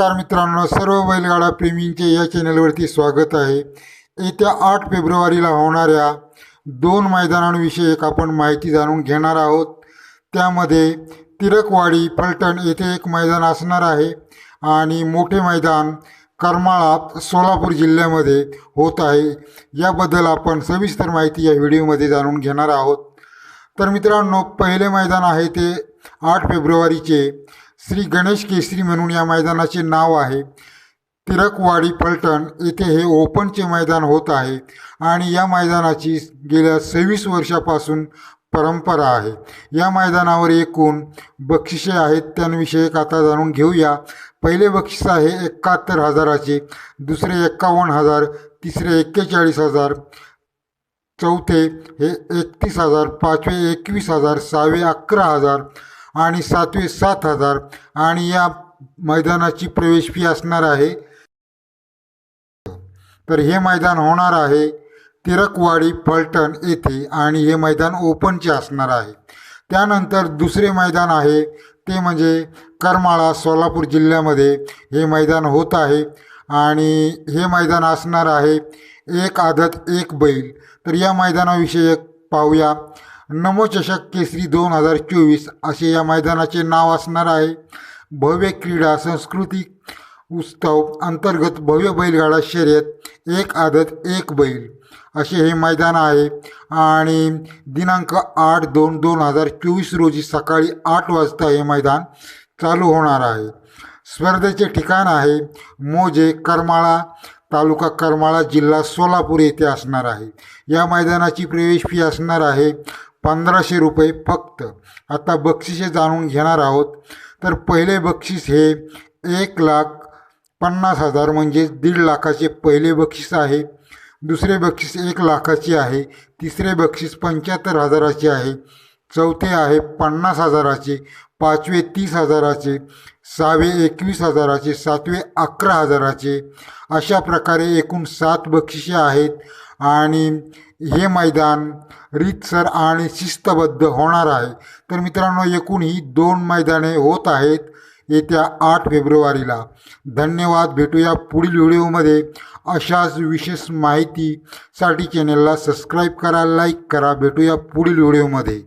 नमस्कार मित्रांनो सर्व बैलगाडा प्रेमींचे या चॅनलवरती स्वागत आहे. येत्या आठ फेब्रुवारीला होणाऱ्या दोन मैदानांविषयी एक आपण माहिती जाणून घेणार आहोत. त्यामध्ये तिरकवाडी फलटण येथे एक मैदान असणार आहे आणि मोठे मैदान करमाळा सोलापूर जिल्ह्यामध्ये होत आहे. याबद्दल आपण सविस्तर माहिती या व्हिडिओमध्ये जाणून घेणार आहोत. तर मित्रांनो पहिले मैदान आहे ते आठ फेब्रुवारीचे श्री गणेश केसरी म्हणून या मैदानाचे नाव आहे. तिरकवाडी पलटण येथे हे ओपनचे मैदान होत आहे आणि या मैदानाची गेल्या सव्वीस वर्षापासून परंपरा आहे. या मैदानावर एकूण बक्षिसे आहेत त्यांविषयी आता जाणून घेऊया. पहिले बक्षीस आहे एकाहत्तर हजाराचे दुसरे एक्कावन्न हजार तिसरे एक्केचाळीस हजार चौथे हे एकतीस हजार पाचवे एकवीस हजार सहावे अकरा हजार आणि सातवे सात हजार. आणि या मैदानाची प्रवेश फी असणार आहे. तर हे मैदान होणार आहे तिरकवाडी फलटण येथे आणि हे मैदान ओपनचे असणार आहे. त्यानंतर दुसरे मैदान आहे ते म्हणजे करमाळा सोलापूर जिल्ह्यामध्ये हे मैदान होत आहे. आणि हे मैदान असणार आहे एक आदत एक बैल. तर या मैदानाविषयी एक पाहूया. नमोचषक केसरी दोन हजार चोवीस असे या मैदानाचे नाव असणार आहे. भव्य क्रीडा सांस्कृतिक उत्सव अंतर्गत भव्य बैलगाडा शर्यत एक आदत एक बैल असे हे मैदान आहे. आणि दिनांक आठ दोन दोन हजार चोवीस रोजी सकाळी आठ वाजता हे मैदान चालू होणार आहे. स्पर्धेचे ठिकाण आहे. मोजे करमाळा तालुका करमाळा जिल्हा सोलापूर येथे असणार आहे. या मैदानाची प्रवेश फी असणार आहे. पंधराशे रुपये फक्त. आता बक्षिसे जाणून घेणार आहोत. तर पहिले बक्षीस हे एक लाख पन्नास हजार म्हणजे दीड लाखाचे पहिले बक्षीस आहे. दुसरे बक्षीस एक लाखाचे आहे. तिसरे बक्षीस पंच्याहत्तर हजाराचे आहे. चौथे आहे पन्नास हजाराचे पाचवे तीस हजाराचे सहावे एकवीस हजाराचे सातवे अकरा हजाराचे. अशा प्रकारे एकूण सात बक्षिसे आहेत आणि हे मैदान रीतसर आणि शिस्तबद्ध होणार आहे. तर मित्रांनो एकूण ही दोन मैदाने होत आहेत येत्या आठ फेब्रुवारीला. धन्यवाद भेटूया पुढील व्हिडिओमध्ये. अशाच विशेष माहितीसाठी चॅनलला सबस्क्राईब करा लाईक करा भेटूया पुढील व्हिडिओमध्ये.